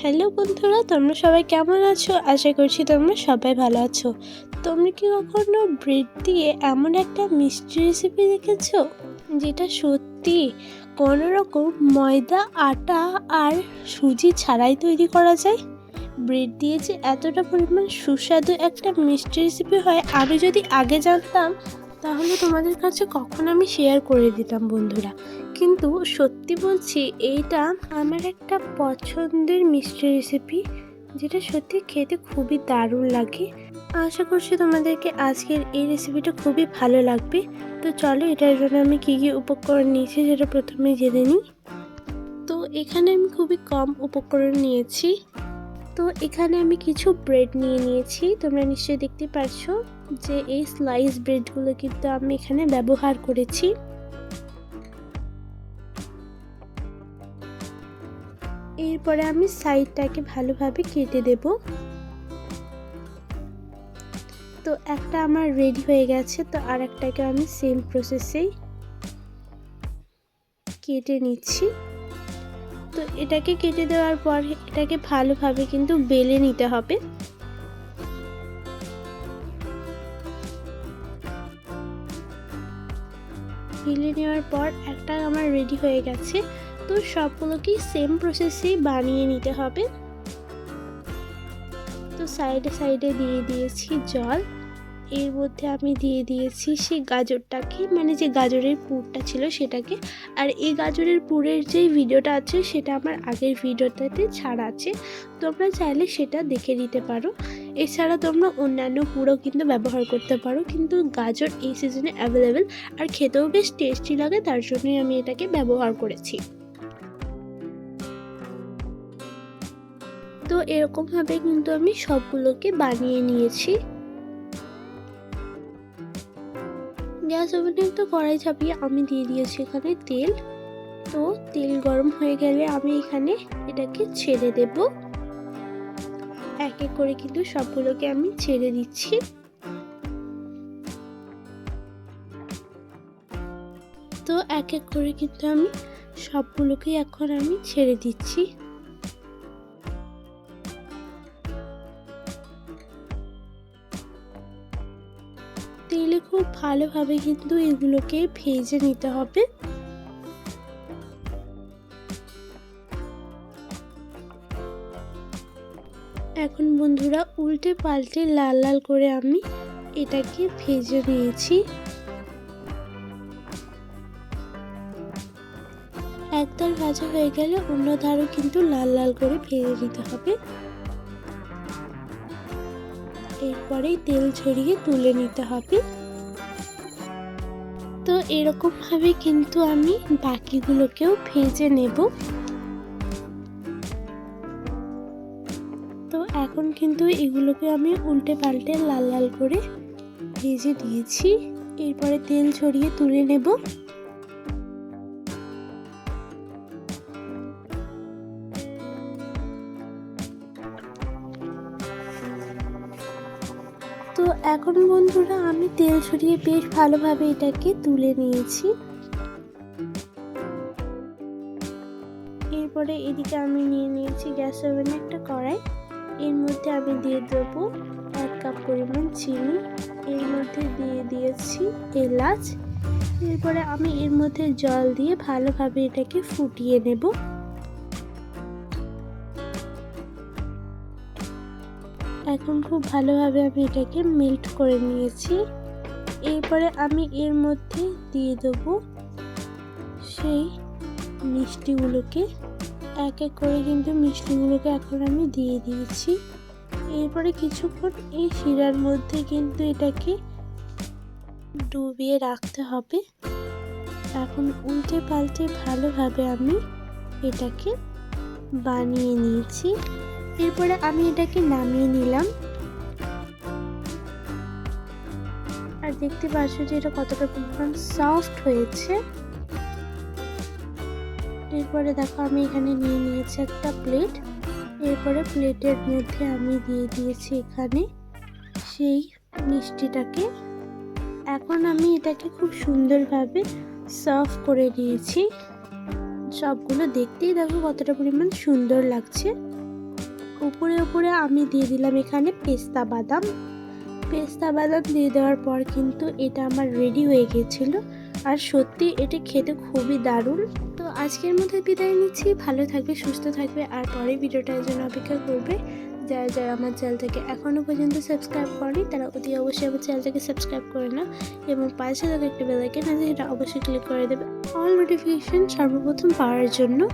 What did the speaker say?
Hello বন্ধুরা, তোমরা সবাই কেমন আছো? আশা করছি তোমরা সবাই ভালো আছো। তোমরা কি কখনো ব্রেড দিয়ে এমন একটা মিষ্টি রেসিপি দেখেছ? যেটা সত্যি কোনো রকম ময়দা, আটা আর সুজি ছাড়াই তৈরি করা যায়? ব্রেড দিয়ে যে এতটা পরিমাণ সুস্বাদু একটা মিষ্টি রেসিপি হয়, আমি যদি আগে জানতাম, তাহলে তোমাদের কাছে কখন আমি শেয়ার করে দিতাম বন্ধুরা। কিন্তু সত্যি বলছি, এইটা আমার একটা পছন্দের মিষ্টি রেসিপি যেটা সত্যি খেতে খুবই দারুণ লাগে। আশা করছি তোমাদেরকে আজকের এই রেসিপিটা খুবই ভালো লাগবে। তো চলো, এটার জন্য আমি কী কী উপকরণ নিয়েছি সেটা প্রথমে জেনে নিই। তো এখানে আমি খুবই কম উপকরণ নিয়েছি। তো এখানে আমি কিছু ব্রেড নিয়ে নিয়েছি। তোমরা নিশ্চয়ই দেখতে পারছ যে এই স্লাইস ব্রেডগুলো কিন্তু আমি এখানে ব্যবহার করেছি। এরপরে আমি সাইডটাকে ভালোভাবে কেটে দেব। তো একটা আমার রেডি হয়ে গেছে, তো আর একটাকে আমি সেম প্রসেসেই কেটে নিচ্ছি। তো এটাকে কেটে দেওয়ার পর এটাকে ভালোভাবে কিন্তু বেলে নিতে হবে। বেলে নেওয়ার পর একটা আমার রেডি হয়ে গেছে। তো সবগুলোকেই সেম প্রসেসেই বানিয়ে নিতে হবে। তো সাইডে সাইডে দিয়ে দিয়েছি জল। এর মধ্যে আমি দিয়ে দিয়েছি সেই গাজরটাকে মানে যে গাজরের পুরটা ছিল সেটাকে। আর এই গাজরের পুরের যে ভিডিওটা আছে সেটা আমার আগের ভিডিওটাতে ছাড়া আছে। তোমরা চাইলে সেটা দেখে নিতে পারো। এছাড়া তোমরা অন্যান্য পুরো কিন্তু ব্যবহার করতে পারো, কিন্তু গাজর এই সিজনে অ্যাভেলেবেল আর খেতেও বেশ টেস্টি লাগে, তার জন্যই আমি এটাকে ব্যবহার করেছি। তো এরকমভাবে কিন্তু আমি সবগুলোকে বানিয়ে নিয়েছি। গ্যাস ওভেনে তো কড়াই চাপিয়ে আমি দিয়ে দিয়েছি এখানে তেল। তো তেল গরম হয়ে গেলে আমি এখানে এটাকে ছেড়ে দেব। এক এক করে কিন্তু সবগুলোকে আমি ছেড়ে দিচ্ছি। তো এক এক করে কিন্তু আমি সবগুলোকে এখন আমি ছেড়ে দিচ্ছি। তেলে খুব ভালোভাবে কিন্তু এগুলোকে ভেজে নিতে হবে। এখন বন্ধুরা উল্টে পাল্টে লাল লাল করে আমি এটাকে ভেজে নিয়েছি। একদল ভাজা হয়ে গেলে অন্য ধারও কিন্তু লাল লাল করে ভেজে নিতে হবে। এরপরেই তেল ছড়িয়ে তুলে নিতে হবে। তো এরকমভাবে কিন্তু আমি বাকিগুলোকেও ভেজে নেব। তো এখন কিন্তু এগুলোকে আমি উল্টে পাল্টে লাল লাল করে ভেজে দিয়েছি। এরপরে তেল ছড়িয়ে তুলে নেব। তো এখন বন্ধুরা, আমি তেল ছড়িয়ে বেশ ভালোভাবে এটাকে তুলে নিয়েছি। এরপরে এদিকে আমি নিয়ে নিয়েছি গ্যাস ওভেনে একটা কড়াই। এর মধ্যে আমি দিয়ে দেবো এক কাপ পরিমাণ চিনি। এর মধ্যে দিয়ে দিয়েছি এলাচ। এরপরে আমি এর মধ্যে জল দিয়ে ভালোভাবে এটাকে ফুটিয়ে নেব। এখন খুব ভালোভাবে আমি এটাকে মেল্ট করে নিয়েছি। এরপরে আমি এর মধ্যে দিয়ে দেবো সেই মিষ্টিগুলোকে। এক এক করে কিন্তু মিষ্টিগুলোকে এখন আমি দিয়ে দিয়েছি। এরপরে কিছুক্ষণ এই শিরার মধ্যে কিন্তু এটাকে ডুবিয়ে রাখতে হবে। এখন উল্টে পাল্টে ভালোভাবে আমি এটাকে বানিয়ে নিয়েছি। এরপরে আমি এটাকে নামিয়ে নিলাম। আর দেখতে পাচ্ছ যে এটা কতটা পরিমাণ সফট হয়েছে। এরপরে দেখো আমি এখানে নিয়ে নিয়েছি একটা প্লেট এরপরে প্লেটের মধ্যে আমি দিয়ে দিয়েছি এখানে সেই মিষ্টিটাকে। এখন আমি এটাকে খুব সুন্দরভাবে সার্ভ করে নিয়েছি। সবগুলো দেখতেই দেখো কতটা পরিমাণ সুন্দর লাগছে। উপরে উপরে আমি দিয়ে দিলাম এখানে পেস্তা বাদাম। পেস্তা বাদাম দিয়ে দেওয়ার পর কিন্তু এটা আমার রেডি হয়ে গিয়েছিল আর সত্যি এটা খেতে খুবই দারুণ। তো আজকের মধ্যে বিদায় নিচ্ছি। ভালো থাকবে, সুস্থ থাকবে। আর পরে ভিডিওটার জন্য অপেক্ষা করবে। যারা যারা আমার চ্যানেলটাকে এখনও পর্যন্ত সাবস্ক্রাইব করেনি, তারা অতি অবশ্যই আমার চ্যানেলটাকে সাবস্ক্রাইব করে নাও এবং পাশে থাকা একটা বেলাইকেন আছে, সেটা অবশ্যই ক্লিক করে দেবে। অল নোটিফিকেশন সর্বপ্রথম পাওয়ার জন্য